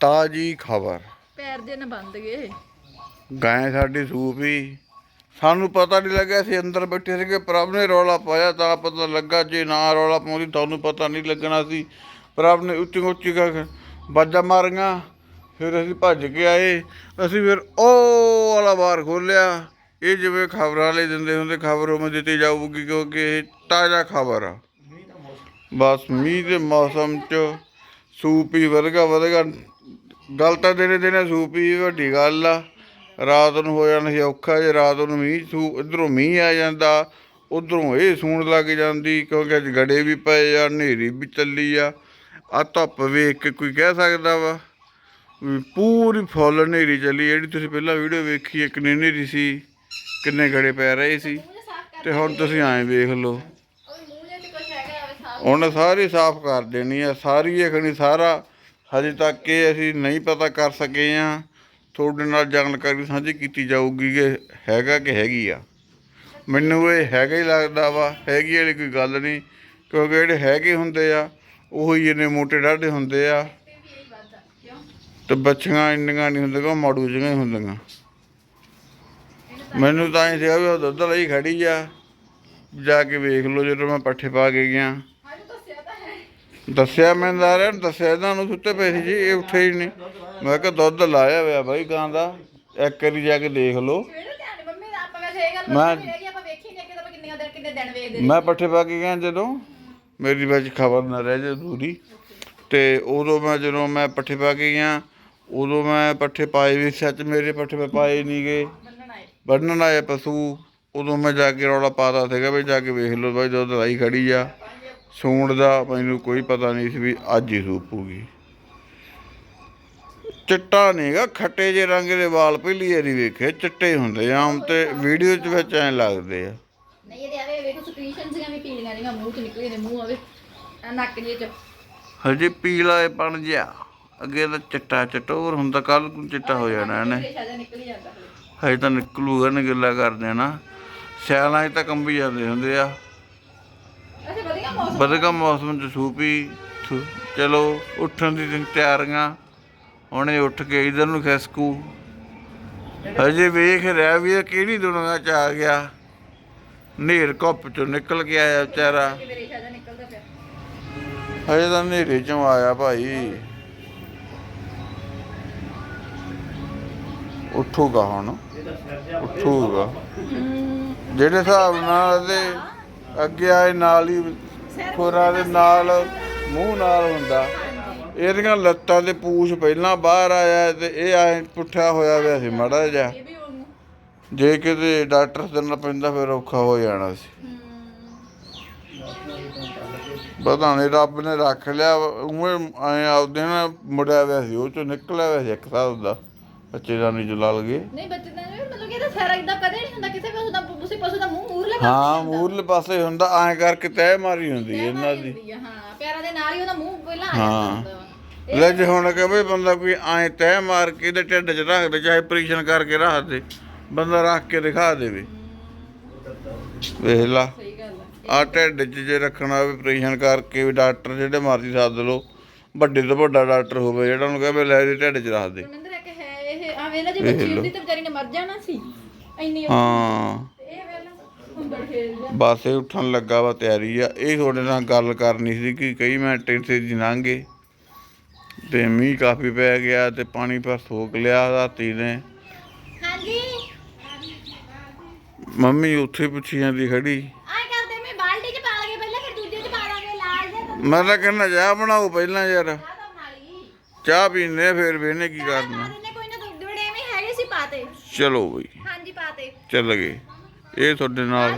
ਤਾਜੀ ਖਬਰ। ਪੈਰ ਜੇ ਨਾ ਬੰਦ ਗਏ। ਗਾਂ ਸਾਡੀ ਸੂਪੀ ਸਾਨੂੰ ਪਤਾ ਨਹੀਂ ਲੱਗਿਆ ਸੀ ਅੰਦਰ ਬੈਠੇ ਸੀਗੇ ਪ੍ਰਭ ਨੇ ਰੌਲਾ ਪਾਇਆ ਤਾਂ ਪਤਾ ਲੱਗਾ ਜੇ ਨਾ ਰੌਲਾ ਪਾਉਂਦੀ ਤੁਹਾਨੂੰ ਪਤਾ ਨਹੀਂ ਲੱਗਣਾ ਸੀ। ਪ੍ਰਭ ਨੇ ਉੱਚੀ ਉੱਚੀ ਕਰਕੇ ਬਾਜਾਂ ਮਾਰੀਆਂ ਫਿਰ ਅਸੀਂ ਭੱਜ ਕੇ ਆਏ। ਅਸੀਂ ਫਿਰ ਉਹ ਵਾਲਾ ਬਾਰ ਖੋਲਿਆ ਇਹ ਜਿਵੇਂ ਖਬਰਾਂ ਵਾਲੇ ਦਿੰਦੇ ਹੁੰਦੇ ਖਬਰ ਉਹ ਦਿੱਤੀ ਜਾਊਗੀ ਕਿਉਂਕਿ ਇਹ ਤਾਜ਼ਾ ਖਬਰ ਆ। ਬਸ ਮੀਂਹ ਦੇ ਮੌਸਮ 'ਚ ਸੂਪੀ ਵਰਗਾ ਵਰਗਾ ਗੱਲ ਤਾਂ ਦਿਨੇ ਦਿਨੇ ਸੂਪੀ ਵੱਡੀ ਗੱਲ ਆ। ਰਾਤ ਨੂੰ ਹੋ ਜਾਣਾ ਸੀ ਔਖਾ ਜੇ ਰਾਤ ਨੂੰ ਮੀਂਹ ਸੂ ਇਧਰੋਂ ਮੀਂਹ ਆ ਜਾਂਦਾ ਉਧਰੋਂ ਇਹ ਸੂਣ ਲੱਗ ਜਾਂਦੀ ਕਿਉਂਕਿ ਅੱਜ ਗੜੇ ਵੀ ਪਏ ਆ ਹਨੇਰੀ ਵੀ ਚੱਲੀ ਆ। ਆ ਧੁੱਪ ਵੇਖ ਕੇ ਕੋਈ ਕਹਿ ਸਕਦਾ ਵਾ ਵੀ ਪੂਰੀ ਫੁੱਲ ਹਨੇਰੀ ਚੱਲੀ ਜਿਹੜੀ ਤੁਸੀਂ ਪਹਿਲਾਂ ਵੀਡੀਓ ਵੇਖੀ ਇੱਕ ਹਨੇਰੀ ਸੀ ਕਿੰਨੇ ਗੜੇ ਪੈ ਰਹੇ ਸੀ। ਤੇ ਹੁਣ ਤੁਸੀਂ ਐਂ ਵੇਖ ਲਓ। ਉਹਨੇ ਸਾਰੀ ਸਾਫ਼ ਕਰ ਦੇਣੀ ਆ ਸਾਰੀ ਇਹ ਸਾਰਾ ਹਜੇ ਤੱਕ ਇਹ ਅਸੀਂ ਨਹੀਂ ਪਤਾ ਕਰ ਸਕੇ ਆ। ਤੁਹਾਡੇ ਨਾਲ ਜਾਣਕਾਰੀ ਸਾਂਝੀ ਕੀਤੀ ਜਾਊਗੀ ਕਿ ਹੈਗਾ ਕਿ ਹੈਗੀ ਆ। ਮੈਨੂੰ ਇਹ ਹੈਗਾ ਹੀ ਲੱਗਦਾ ਵਾ, ਹੈਗੀ ਵਾਲੀ ਕੋਈ ਗੱਲ ਨਹੀਂ, ਕਿਉਂਕਿ ਜਿਹੜੇ ਹੈਗੇ ਹੁੰਦੇ ਆ, ਉਹੀ ਹੀ ਇਹਨੇ ਮੋਟੇ ਡਾਢੇ ਹੁੰਦੇ ਆ। ਕਿਉਂ ਤੇ ਬੱਚੀਆਂ ਇੰਨੀਆਂ ਨਹੀਂ ਹੁੰਦੀਆਂ ਮਾੜੂ ਜਿਹੀਆਂ ਹੀ ਹੁੰਦੀਆਂ। ਮੈਨੂੰ ਤਾਂ ਇਹ ਸੀਗਾ ਵੀ ਉਹ ਦੁੱਧ ਲਈ ਖੜੀ ਆ। ਜਾ ਕੇ ਵੇਖ ਲਓ ਜਦੋਂ ਮੈਂ ਪੱਠੇ ਪਾ ਕੇ ਗਿਆ। ਦੱਸਿਆ ਮੈਂ ਦਾਰਿਆਂ ਨੂੰ ਦੱਸਿਆ ਇਹਨਾਂ ਨੂੰ ਸੁੱਤੇ ਪਏ ਸੀ ਜੀ ਇਹ ਉੱਠੇ ਹੀ ਨਹੀਂ। ਮੈਂ ਕਿਹਾ ਦੁੱਧ ਲਾਇਆ ਹੋਇਆ ਬਾਈ ਗਾਂ ਦਾ ਇੱਕ ਵਾਰੀ ਜਾ ਕੇ ਦੇਖ ਲਓ। ਮੈਂ- ਮੈਂ ਪੱਠੇ ਪਾ ਕੇ ਗਿਆ ਜਦੋਂ ਮੇਰੀ ਵਿੱਚ ਖਬਰ ਨਾ ਰਹਿ ਜੇ ਦੂਰੀ। ਤੇ ਉਦੋਂ ਮੈਂ ਜਦੋਂ ਮੈਂ ਪੱਠੇ ਪਾ ਕੇ ਗਿਆ ਉਦੋਂ ਮੈਂ ਪੱਠੇ ਪਾਏ ਵੀ ਸੱਚ ਮੇਰੇ ਪੱਠੇ ਮੈਂ ਪਾਏ ਨਹੀਂ ਗਏ। ਬੰਨਣ ਆਏ। ਬੰਨਣ ਆਏ ਪਸ਼ੂ ਉਦੋਂ ਮੈਂ ਜਾ ਕੇ ਰੌਲਾ ਪਾਤਾ ਸੀਗਾ ਵੀ ਜਾ ਕੇ ਵੇਖ ਲਓ ਬਾਈ ਦੁੱਧ ਲਾਈ ਖੜੀ ਆ। ਸੂਣ ਦਾ ਮੈਨੂੰ ਕੋਈ ਪਤਾ ਨਹੀਂ ਸੀ ਵੀ ਅੱਜ ਹੀ ਸੂਪੂਗੀ। ਚਿੱਟਾ ਨਹੀਂਗਾ ਖੱਟੇ ਜੇ ਰੰਗ ਦੇ ਵਾਲ ਪਹਿਲੀ ਵਾਰੀ ਵੇਖੇ ਚਿੱਟੇ ਹੁੰਦੇ ਆਮ ਤੇ ਵੀਡੀਓ 'ਚ ਵਿੱਚ ਐਂ ਲੱਗਦੇ ਆ। ਨਹੀਂ ਇਹਦੇ ਆਵੇ ਵੇਖੋ ਸਕ੍ਰੀਨਸ਼ਾਟ ਸੀਗਾ ਵੀ ਪੀਲੀਆਂ ਨਹੀਂਗਾ ਮੂੰਹ ਚ ਨਿਕਲੇ ਨੇ ਮੂੰਹ ਆਵੇ ਆਹ ਨੱਕ ਜੇ ਚ। ਹਜੇ ਪੀਲਾ ਪਣ ਜਿਆ ਅੱਗੇ ਤਾਂ ਚਿੱਟਾ ਚਟੋਰ ਹੁੰਦਾ ਕੱਲ ਨੂੰ ਚਿੱਟਾ ਹੋ ਜਾਣਾ ਇਹਨੇ। ਹਜੇ ਤਾਂ ਨਿਕਲੂਗਾ ਨਾ ਗਿੱਲਾ ਕਰਦੇ ਨਾ। ਸਿਆਲਾਂ 'ਚ ਤਾਂ ਕੰਬੀ ਜਾਂਦੇ ਹੁੰਦੇ ਆ। ਮੌਸਮ ਮੌਸਮ ਚ ਸੂਪੀ ਸੁ- ਚਲੋ ਉੱਠਣ ਦੀ ਤਿ- ਤਿਆਰੀਆਂ। ਹੁਣੇ ਉੱਠ ਕੇ ਇਧਰ ਨੂੰ ਖਿਸਕੂ। ਹਜੇ ਵੇਖ ਰਿਹਾ ਵੀ ਇਹ ਕਿਹੜੀ ਦੁਨੀਆ ਚ ਆ ਗਿਆ। ਨੇਰ ਕੁੱਪ ਚੋਂ ਨਿਕਲ ਕੇ ਆਇਆ ਵਿਚਾਰਾ। ਨਿਕਲਦਾ ਪਿਆ। ਹਜੇ ਤਾਂ ਨੇਰੇ ਚੋਂ ਆਇਆ ਭਾਈ। ਉੱਠੂਗਾ ਹੁਣ। ਉੱਠੂਗਾ। ਜਿਹੜੇ ਹਿਸਾਬ ਨਾਲ ਇਹਦੇ ਅੱਗੇ ਆਏ ਨਾਲ ਹੀ ਖੋਰਾਂ ਦੇ ਨਾਲ ਮੂੰਹ ਨਾਲ ਹੁੰਦਾ। ਇਹਦੀਆਂ ਲੱਤਾਂ ਤੇ ਪੂਛ ਪਹਿਲਾਂ ਬਾਹਰ ਆਇਆ ਤੇ ਇਹ ਐ ਪੁੱਠਾ ਹੋਇਆ ਹੋਇਆ ਸੀ ਮੜਾ ਜਿਹਾ। ਜੇ ਕਿਤੇ ਡਾਕਟਰ ਦੇਣਾ ਪੈਂਦਾ ਫਿਰ ਔਖਾ ਹੋ ਜਾਣਾ ਸੀ। ਪਤਾ ਨਹੀਂ ਰੱਬ ਨੇ ਰੱਖ ਲਿਆ ਉਵੇਂ ਐ ਆਪਦੇ ਨਾਲ ਮੁੜਿਆ ਹੋਇਆ ਸੀ ਉਹ ਚੋਂ ਨਿਕਲਿਆ ਹੋਇਆ ਸੀ ਇੱਕ ਹਿਸਾਬ ਦਾ। ਬੱਚੇ ਦਾ ਨਹੀਂ ਜਲਾ ਲਗੇ ਨਹੀਂ ਬੱਚੇ ਦਾ ਨਹੀਂ, ਇਹਦਾ ਸਾਰਾ ਇਦਾਂ ਕਦੇ ਨਹੀਂ ਹੁੰਦਾ ਕਿਸੇ ਪਸ਼ੂ ਦਾ ਉਸੇ ਪਸ਼ੂ ਦਾ ਮੂੰਹ ਮੂਰਲੇ ਹਾਂ ਮੂਰਲੇ ਪਾਸੇ ਹੁੰਦਾ ਐ ਕਰਕੇ ਤਹਿ ਮਾਰੀ ਹੁੰਦੀ ਹੈ ਇਹਨਾਂ ਦੀ। ਹੁੰਦੀ ਆ ਹਾਂ। ਪੈਰਾਂ ਦੇ ਨਾਲ ਹੀ ਉਹਦਾ ਮੂੰਹ ਪਹਿਲਾਂ ਆ ਹਾਂ। ਜਾਂਦਾ ਹੁੰਦਾ। ਵਾ। ਲੈ ਜੇ ਹੁਣ ਕਹੇ ਬੰਦਾ ਕੋਈ ਐ ਤਹਿ ਮਾਰ ਕੇ ਤੇ ਢਿੱਡ 'ਚ ਰੱਖ ਦੇ ਚਾਹੇ ਆਪਰੇਸ਼ਨ ਕਰਕੇ ਰੱਖ ਦੇ ਬੰਦਾ ਰੱਖ ਕੇ ਦਿਖਾ ਦੇਵੇ। ਵੇਖ ਲਾ ਸਹੀ ਗੱਲ ਆ। ਆ ਢਿੱਡ 'ਚ ਜੇ ਰੱਖਣਾ ਹੋਵੇ ਆਪਰੇਸ਼ਨ ਕਰਕੇ ਵੀ ਡਾਕਟਰ ਜਿਹੜੇ ਮਰਜ਼ੀ ਸੱਦ ਲਓ ਵੱਡੇ ਤੋਂ ਵੱਡਾ ਡਾਕਟਰ ਹੋਵੇ ਜਿਹੜਾ ਉਹਨੂੰ ਕਹੇ ਲੈ ਇਹਦੇ ਢਿੱਡ 'ਚ ਰੱਖ ਦੇ। ਮਨਿੰਦਰ ਇੱਕ ਹੈ ਇਹ ਆ ਵੇਲਾ ਜੇ ਵੇਖ ਬੱਚੀ ਲਓ। ਹੁੰਦੀ ਤੇ ਵਿਚਾਰੀ ਨੇ ਮਰ ਜਾਣਾ ਸੀ। ਇੰਨੀ ਉਹ- ਹਾਂ। ਇਹ ਵੇਲਾ ਹੁੰਦਰ ਖੇਡਦਾ। ਬਸ ਇਹ ਉੱਠਣ ਲੱਗਾ ਵਾ ਤਿਆਰੀ ਆ। ਇਹ ਤੁਹਾਡੇ ਨਾਲ ਗੱਲ ਕਰਨੀ ਸੀ ਕਿ ਕਈ ਮਿੰਟ ਇੱਥੇ ਲੰਘੇ ਤੇ ਮੀਂਹ ਕਾਫੀ ਪੈ ਗਿਆ ਤੇ ਪਾਣੀ ਪਰ ਸੋਕ ਲਿਆ ਰਾਤੀ ਨੇ। ਹਾਂਜੀ। ਮੰਮੀ ਉੱਥੇ ਪੁੱਛੀ ਜਾਂਦੀ ਖੜੀ। ਆਏ ਕਰਦੇ ਮੈਂ ਬਾਲਟੀ ਚ ਪਾ ਲਗੇ ਪਹਿਲਾਂ ਫਿਰ ਦੂਜੇ ਚ ਪਾ ਦਾਂਗੇ ਲਾਲ ਜਿਹਾ ਤਾਂ ਮੈਂ ਤਾਂ ਕਹਿੰਦਾ ਚਾਹ ਬਣਾਓ ਪਹਿਲਾਂ ਯਾਰ। ਚਾਹ ਤਾਂ ਬਣਾ ਲਈ। ਚਾਹ ਪੀਨੇ ਆ, ਫਿਰ ਵੇਨੇ ਕੀ ਕਰਨਾ ਦਿੰਦੇ ਕੋਈ ਨਾ ਦੁੱਧ ਵੜੇ ਐਵੇਂ ਹੈਗੇ ਸੀ ਪਾਤੇ ਚਲੋ ਬਈ। ਹਾਂਜੀ ਪਾਤੇ ਚੱਲ ਗਏ। ਇਹ ਤੁਹਾਡੇ ਨਾਲ